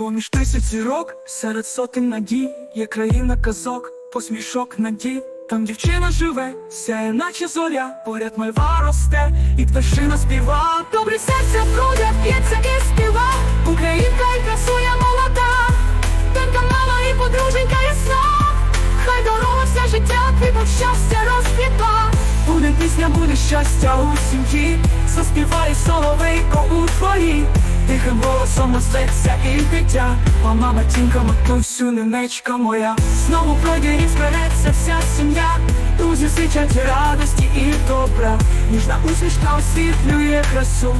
Поміж тисячі рок, серед сотень надій, є країна казок, посмішок надій. Там дівчина живе, сяє, наче зоря, поряд мальва росте, і пташина співа. Добрі серця бродять, п'ється і співа. Українка і красує молода, Тенка мама і подруженька ясна. Хай дорога вся життя, квіток щастя розквітла. Буде пісня, буде щастя у сім'ї, заспіває соловейко у твоїй. Тихим голосом озветься і дитя, а мама тінка матусю, ненечка моя. Знову пройде і збереться вся сім'я. Друзі зичать радості і добра. Ніжна усмішка освітлює красу.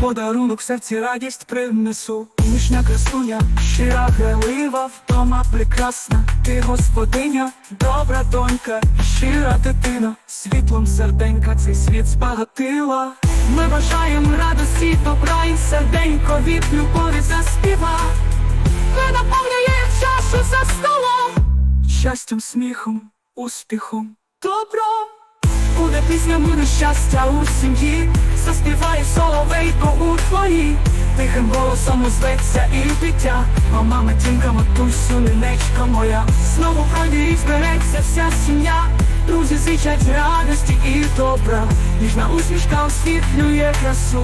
Подарунок серці радість принесу. Ніжна красуня, щира грайлива, вдома прекрасна. Ти господиня, добра донька, щира дитина, світлом серденька цей світ збагатила. Ми бажаємо радості, серденько від любові заспіва. Ми наповнює чашу за столом. Щастям, сміхом, успіхом, добром. Буде пісня, буде щастя у сім'ї, заспіває соловейко у твоїй. Тихим голосом озветься і дитя, а мама тінка, матусю, ненечка моя. Знову і збереться вся сім'я. Друзі зичать радості і добра. Ніжна усмішка освітлює красу.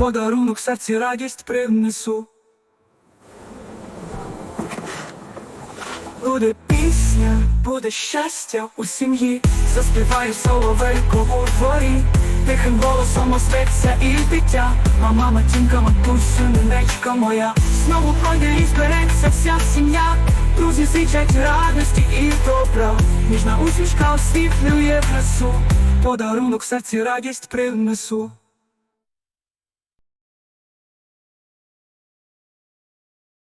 Подарунок серці радість принесу. Буде пісня, буде щастя у сім'ї, заспіває соловейко у дворі, тихим голосом озветься і дитя, мама тінка, матусю, ненечка моя. Знову пройде і збереться вся сім'я, друзі зичать радості і добра. Ніжна усмішка освітлює красу, подарунок серці радість принесу.